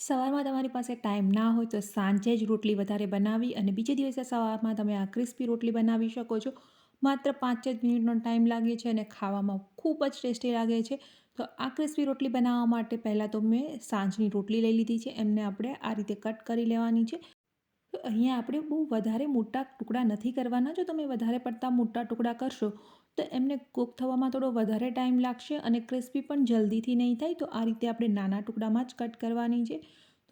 સવારમાં તમારી પાસે ટાઈમ ના હોય તો સાંજે જ રોટલી વધારે બનાવી અને બીજે દિવસે સવારમાં તમે આ ક્રિસ્પી રોટલી બનાવી શકો છો. માત્ર પાંચ જ મિનિટનો ટાઈમ લાગે છે અને ખાવામાં ખૂબ જ ટેસ્ટી લાગે છે. તો આ ક્રિસ્પી રોટલી બનાવવા માટે પહેલાં તો મેં સાંજની રોટલી લઈ લીધી છે. એમને આપણે આ રીતે કટ કરી લેવાની છે. તો અહીંયા આપણે બહુ વધારે મોટા ટુકડા નથી કરવાના. જો તમે વધારે પડતા મોટા ટુકડા કરશો તો એમને કૂક થવામાં થોડો વધારે ટાઈમ લાગશે અને ક્રિસ્પી પણ જલ્દીથી નહીં થાય, તો આ રીતે આપણે નાના ટુકડામાં જ કટ કરવાની છે.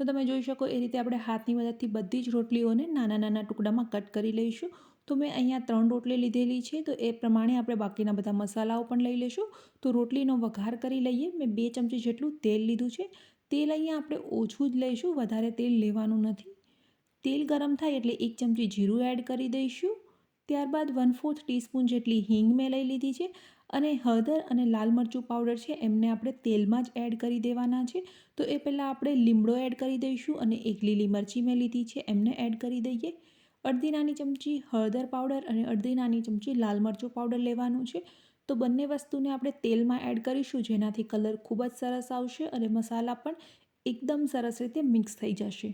તો તમે જોઈ શકો એ રીતે આપણે હાથની મદદથી બધી જ રોટલીઓને નાના નાના ટુકડામાં કટ કરી લઈશું. તો મેં અહીંયા ત્રણ રોટલી લીધેલી છે, તો એ પ્રમાણે આપણે બાકીના બધા મસાલાઓ પણ લઈ લઈશું. તો રોટલીનો વઘાર કરી લઈએ. મેં બે ચમચી જેટલું તેલ લીધું છે. તેલ અહીંયા આપણે ઓછું જ લઈશું, વધારે તેલ લેવાનું નથી. તેલ ગરમ થાય એટલે એક ચમચી જીરું એડ કરી દઈશું. ત્યારબાદ વન ફોર્થ ટીસ્પૂન જેટલી હિંગ મેં લઈ લીધી છે અને હળદર અને લાલ મરચું પાવડર છે, એમને આપણે તેલમાં જ એડ કરી દેવાના છે. તો એ પહેલાં આપણે લીમડો એડ કરી દઈશું અને એક લીલી મરચી મેં લીધી છે, એમને એડ કરી દઈએ. અડધી નાની ચમચી હળદર પાવડર અને અડધી નાની ચમચી લાલ મરચું પાવડર લેવાનું છે. તો બંને વસ્તુને આપણે તેલમાં એડ કરીશું, જેનાથી કલર ખૂબ જ સરસ આવશે અને મસાલા પણ એકદમ સરસ રીતે મિક્સ થઈ જશે.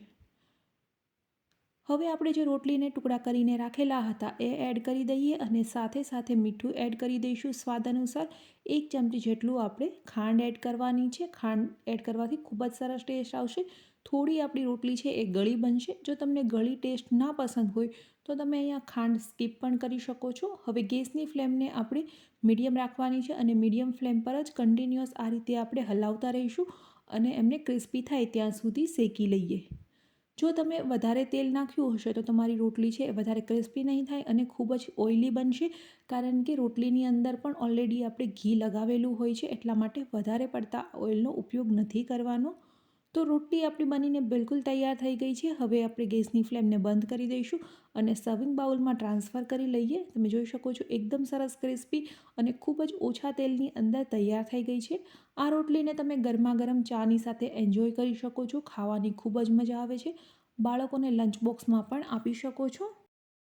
હવે આપણે જે રોટલીને ટુકડા કરીને રાખેલા હતા એ એડ કરી દઈએ અને સાથે સાથે મીઠું એડ કરી દઈશું સ્વાદ અનુસાર. એક ચમચી જેટલું આપણે ખાંડ એડ કરવાની છે. ખાંડ એડ કરવાથી ખૂબ જ સરસ ટેસ્ટ આવશે. થોડી આપણી રોટલી છે એ ગળી બનશે. જો તમને ગળી ટેસ્ટ ના પસંદ હોય તો તમે અહીંયા ખાંડ સ્કીપ પણ કરી શકો છો. હવે ગેસની ફ્લેમને આપણે મીડિયમ રાખવાની છે અને મીડિયમ ફ્લેમ પર જ કન્ટિન્યુઅસ આ રીતે આપણે હલાવતા રહીશું અને એમને ક્રિસ્પી થાય ત્યાં સુધી શેકી લઈએ. જો તમે વધારે તેલ નાખ્યું હશે તો તમારી રોટલી છે એ વધારે ક્રિસ્પી નહીં થાય અને ખૂબ જ ઓઇલી બનશે. કારણ કે રોટલીની અંદર પણ ઓલરેડી આપણે ઘી લગાવેલું હોય છે એટલા માટે વધારે પડતા ઓઇલનો ઉપયોગ નથી કરવાનો. તો રોટલી આપણી બનીને બિલકુલ તૈયાર થઈ ગઈ છે. હવે આપણે ગેસની ફ્લેમને બંધ કરી દઈશું અને સર્વિંગ બાઉલમાં ટ્રાન્સફર કરી લઈએ. તમે જોઈ શકો છો એકદમ સરસ ક્રિસ્પી અને ખૂબ જ ઓછા તેલની અંદર તૈયાર થઈ ગઈ છે. આ રોટલીને તમે ગરમા ગરમ ચાની સાથે એન્જોય કરી શકો છો. ખાવાની ખૂબ જ મજા આવે છે. બાળકોને લંચ બોક્સમાં પણ આપી શકો છો.